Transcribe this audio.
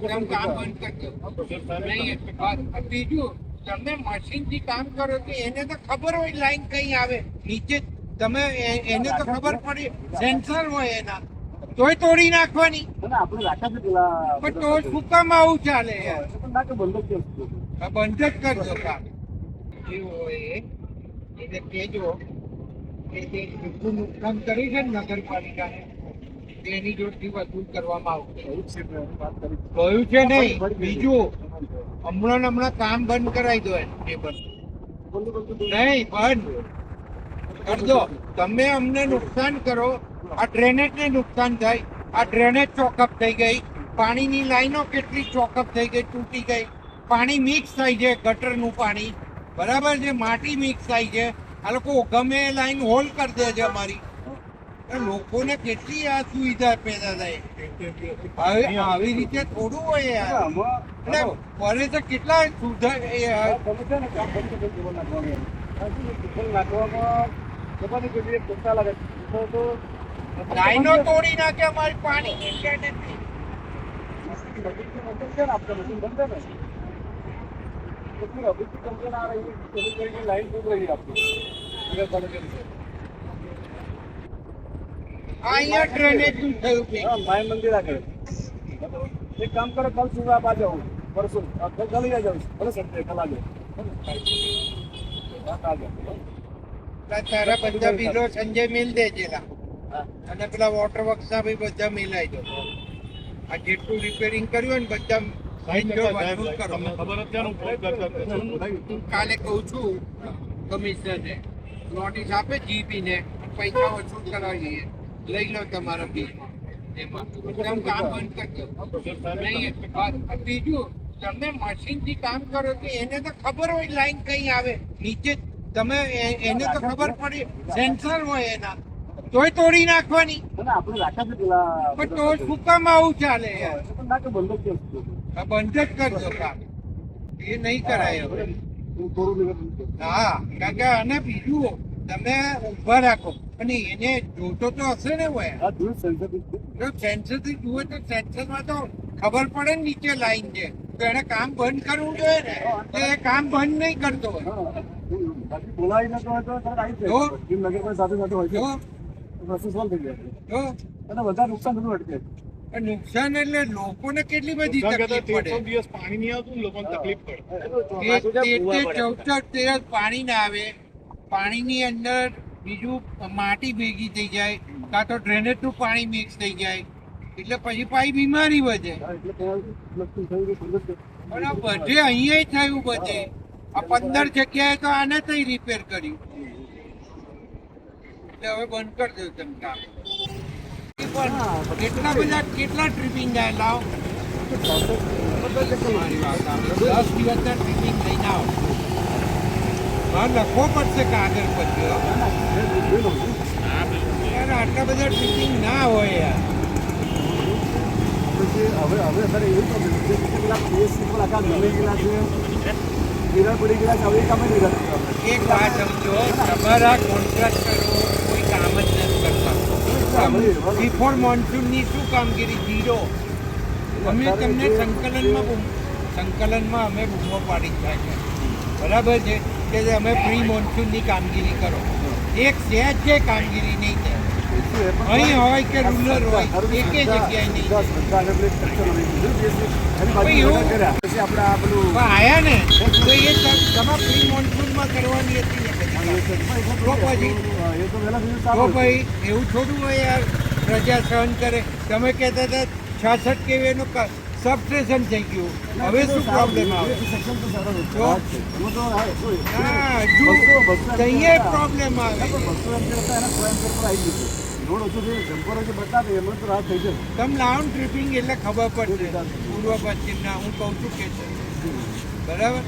તમે કામ બંધ કરી દો. નહીં, બસ. બીજું તમે કામ કરો તો એને તો ખબર હોય લાઈન કઈ આવે. નીચે તમે એને તો ખબર પડી સેન્સર હોય એના. તોય તોડી નાખવાની. પણ તો શું કામ આવું ચાલે. બંધ જ કરજો કામ. એવું હોય એ એટલે કહેજો કે જે કરી છે કર્યું છે ને નગરપાલિકાને તેની વસૂલ કરવામાં આવશે. કહ્યું છે નહીં? બીજું? હમણાં હમણાં કામ બંધ કરાવી દો એ બંધ. નહીં બંધ. કરજો. તમે અમને નુકસાન કરો. આ ડ્રેનેજ ને નુકસાન થાય. આ ડ્રેનેજ ચોકઅપ થઈ ગઈ. પાણીની લાઈનો કેટલી ચોકઅપ થઈ ગઈ તૂટી ગઈ. પાણી મિક્સ થાય છે ગટરનું પાણી. બરાબર છે? માટી મિક્સ થાય છે. આ લોકો ગમે લાઈન હોલ કરી દે છે અમારી. લોકોને કેટલી આ સુવિધા પેદા થાય? આવી આવી રીતે થોડું હોય યાર. એટલે તો કેટલા સુધાર લાઈનો તોડી નાખે અમારી પાણી ઇન્ટરનેટની મશીન છે ને આપણે અહીંયા ડ્રેનેજનું થયું છે. ભાઈ મંદિર આગળ એક કામ કરો કાલ સુરત આ જાઉં પરસો. કાલ લઈ જાઉં. ભલે સંડે કાલ આજે તારા બધા બિલો સંજય મિલ દેજેલા અને પેલા વોટર વર્ક્સ ના બી બધા મિલાઈ દો. આ જેટલું રિપેરિંગ કર્યું ને બધા કાલે કઉ છું કમિશનર નોટિસ આપે જીપી ને પૈસા ઓછું કરાવીએ. લઈ લો તમારા બિલ એમાં. કામ બંધ નહીં, બીજું તમે મશીનથી કામ કરો તો એને તો ખબર હોય લાઈન કઈ આવે. નીચે તમે એને તો ખબર પડી. સેન્સર હોય એના. તોય તોડી નાખવાની. પણ તો શું કામ આવું ચાલે. બંધ જ કરજો કામ. એ નહીં કરાય હવે. હું કે અને બીજું તમે ઊભા રાખો. અને એને જોતો તો હશે ને. જો સેન્સરથી જુએ તો સેન્સરમાં તો ખબર પડે ને નીચે લાઈન છે. તો એને કામ બંધ કરવું જોઈએ ને. તો એ કામ બંધ નહીં કરતો હોય. નુકસાન એટલે લોકોને કેટલી બધી તકલીફ પડે. દિવસ પાણી નહીં આવતું ને લોકોને તકલીફ પડે. ચૌદ તેર પાણી ના આવે. પાણીની અંદર બીજું માટી ભેગી થઈ જાય, કાં તો ડ્રેનેજનું પાણી મિક્સ થઈ જાય, એટલે પછી પાછી બીમારી વધે. પણ બધે અહીંયા થયું બધે આ પંદર જગ્યાએ તો આને થઈ રિપેર કર્યું એટલે હવે બંધ કરી દઉં તમે કામ કેટલા બધા, કેટલા ટ્રીપિંગ જાય, લાવ. દસ દિવસના ટ્રીપિંગ લઈને આવો હા લખવો પડશે કાગળ પછી યાર આટલા બધા ટિકિંગ ના હોય યાર. હવે હવે અત્યારે એવું problem છે કે પેલા PS people આખા નવી ગયેલા છે? તિરાડ પડી ગયા છે હવે એ કામ નહીં. એક વાત સમજો તમારા કોન્ટ્રાક્ટરો કોઈ કામ જ નથી કરતા. બિફોર મોન્સૂનની શું કામગીરી? ઝીરો. અમે તમને સંકલનમાં સંકલનમાં અમે બૂમો પાડી જ થાય બરાબર છે? કે અમે પ્રી મોન્સૂનની કામગીરી કરો. એક સહેજ છે, કામગીરી નહીં થાય. અહીં હોય કે રૂરલ હોય, એક જગ્યાએ નહીં આયા ને, તો એ તમે પ્રી મોન્સૂનમાં કરવાની હતી તો- ભાઈ એવું થોડું હોય યાર, પ્રજા સહન કરે. તમે કહેતા હતા, છાસઠ કેવીનું સબસ્ટેશન થઈ ગયું હવે શું પ્રોબ્લેમ આવે? કહીએ પ્રોબ્લેમ આવે. તમે લાઉન ટ્રીપિંગ એટલે ખબર પડશે. પૂર્વ પશ્ચિમના, હું કહું છું કે બરાબર?